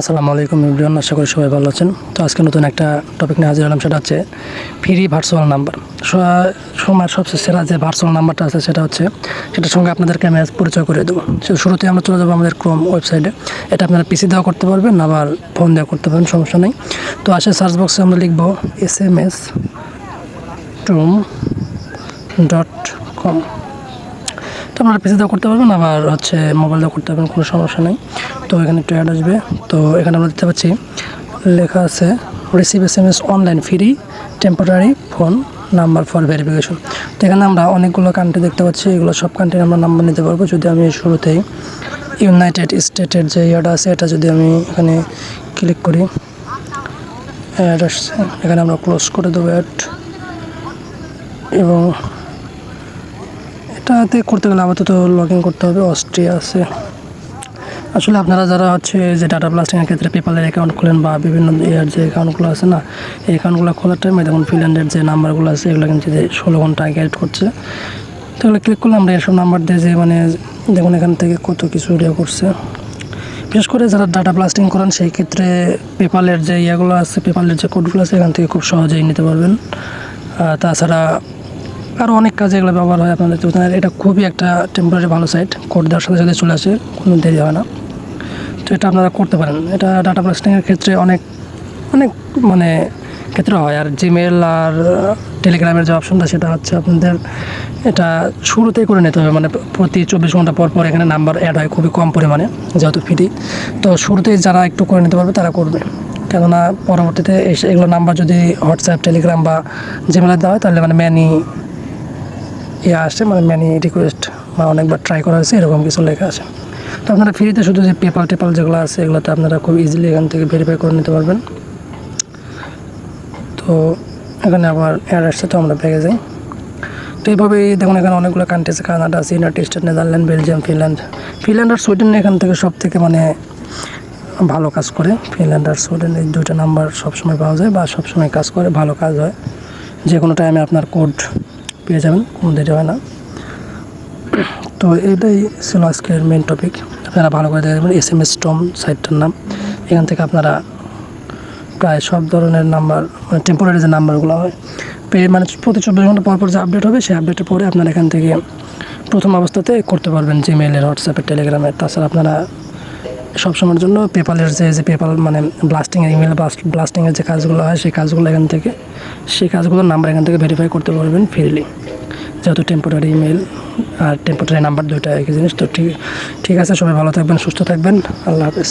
আসসালামু আলাইকুম ইব্রিয়ান আশা করি সবাই ভালো আছেন। তো আজকে নতুন একটা টপিক নিয়ে হাজির হলাম, সেটা হচ্ছে ফ্রি ভার্চুয়াল নাম্বার সময়ের সবচেয়ে সেরা যে ভার্চুয়াল নাম্বারটা আছে, সেটা হচ্ছে সেটার সঙ্গে আপনাদেরকে আমি পরিচয় করে দেবো। সে শুরুতে আমরা চলে যাব আমাদের ক্রোম ওয়েবসাইটে এটা আপনারা পিসি দেওয়া করতে পারবেন, আবার ফোন দেওয়া করতে পারবেন, সমস্যা নেই। তো আসে সার্চ বক্সে আমরা লিখব S M S tome dot com তো আপনারা পিসি করতে পারবেন, আবার হচ্ছে মোবাইল দেওয়া করতে পারবেন, কোনো সমস্যা নেই। তো এখানে একটু অ্যাড আসবে। তো এখানে আমরা দেখতে পাচ্ছি, লেখা আছে receive S M S online free temporary phone number for verification তো এখানে আমরা অনেকগুলো কান্ট্রি দেখতে পাচ্ছি, এগুলো সব কান্ট্রির আমরা নাম্বার নিতে পারব। যদি আমি শুরুতেই ইউনাইটেড স্টেটের যে ইয়েটা আছে, এটা যদি আমি এখানে ক্লিক করি অ্যাড আসছে, এখানে আমরা ক্লোজ করে দেবো অ্যাড এবং এটাতে করতে গেলে আপাতত লগ ইন করতে হবে, অস্ট্রিয়া আছে। আসলে আপনারা যারা হচ্ছে যে ডাটা ব্লাস্টিংয়ের ক্ষেত্রে পেপালের অ্যাকাউন্ট খোলেন বা বিভিন্ন ইয়ার যে অ্যাকাউন্টগুলো আছে না, এই অ্যাকাউন্টগুলো খোলার টাইমে দেখুন ফিনল্যান্ডের যে নাম্বারগুলো আছে, এগুলো কিন্তু যে ষোলো ঘণ্টা আগে অ্যাড করছে। তো এগুলো ক্লিক করলে আমরা এসব নাম্বার দিয়ে যে মানে দেখুন এখান থেকে কত কিছু ইয়ে করছে। বিশেষ করে যারা ডাটা ব্লাস্টিং করেন, সেই ক্ষেত্রে পেপালের যে ইয়েগুলো আছে পেপালের যে কোডগুলো আছে, এখান থেকে খুব সহজেই নিতে পারবেন। তাছাড়া আরও অনেক কাজে এগুলো ব্যবহার হয় আপনাদের তো এটা খুবই একটা টেম্পোরারি ভালো সাইট কোড দেওয়ার সাথে সাথে চলে আসে, কোনো দেরি হয় না। তো এটা আপনারা করতে পারেন। এটা ডাটা ব্লাস্টিংয়ের ক্ষেত্রে অনেক অনেক মানে ক্ষেত্রে হয়। আর জিমেল আর টেলিগ্রামের যে অপশনটা সেটা হচ্ছে আপনাদের এটা শুরুতেই করে নিতে হবে। মানে প্রতি চব্বিশ ঘণ্টা পর পর এখানে নাম্বার অ্যাড হয় খুবই কম পরিমাণে, যেহেতু ফ্রি তো শুরুতেই যারা একটু করে নিতে পারবে, তারা করবে। কেননা পরবর্তীতে এগুলো নাম্বার যদি হোয়াটসঅ্যাপ টেলিগ্রাম বা জিমেলে দেওয়া হয়, তাহলে মানে ম্যানি ইয়ে আসে মানে ম্যানি রিকোয়েস্ট বা অনেকবার ট্রাই করা হয়েছে, এরকম কিছু লেখা আছে। তো আপনারা ফ্রিতে শুধু যে পেপাল টেপাল যেগুলো আছে, এগুলোতে আপনারা খুব ইজিলি এখান থেকে ভেরিফাই করে নিতে পারবেন। তো এখানে আবার অ্যাড আসছে, তো আমরা পেয়ে যাই তো এইভাবেই দেখুন, এখানে অনেকগুলো কান্ট্রি আছে কানাডা আছে United State Netherland Belgium Finland Finland আর সুইডেন এখান থেকে সব থেকে মানে ভালো কাজ করে। ফিনল্যান্ড আর সুইডেন এই দুইটা নাম্বার সবসময় পাওয়া যায় বা সবসময় কাজ করে, ভালো কাজ হয়। যে কোনো টাইমে আপনার কোড পেয়ে যাবেন, কোনো দেরি হয় না। তো এটাই ছিল আজকের মেন টপিক আপনারা ভালো করে দেখবেন এস এম এস টম সাইটটার নাম। এখান থেকে আপনারা প্রায় সব ধরনের নাম্বার মানে টেম্পোরারি যে নাম্বারগুলো হয়, পেয়ে মানে প্রতি চব্বিশ ঘণ্টা পর পর যে আপডেট হবে, সেই আপডেটের পরে আপনারা এখান থেকে প্রথম অবস্থাতে করতে পারবেন জিমেলের হোয়াটসঅ্যাপের টেলিগ্রামের তাছাড়া আপনারা সবসময়ের জন্য পেপালের যে যে পেপাল মানে ব্লাস্টিংয়ের ইমেল ব্লাস্টিংয়ের যে কাজগুলো হয়, সেই কাজগুলো এখান থেকে, সেই কাজগুলোর নাম্বার এখান থেকে ভেরিফাই করতে পারবেন ফ্রিলি যেহেতু টেম্পোরারি ইমেল আর টেম্পোরারি নাম্বার দুইটা একই জিনিস, তো ঠিক ঠিক আছে, সবাই ভালো থাকবেন, সুস্থ থাকবেন, আল্লাহ হাফেজ।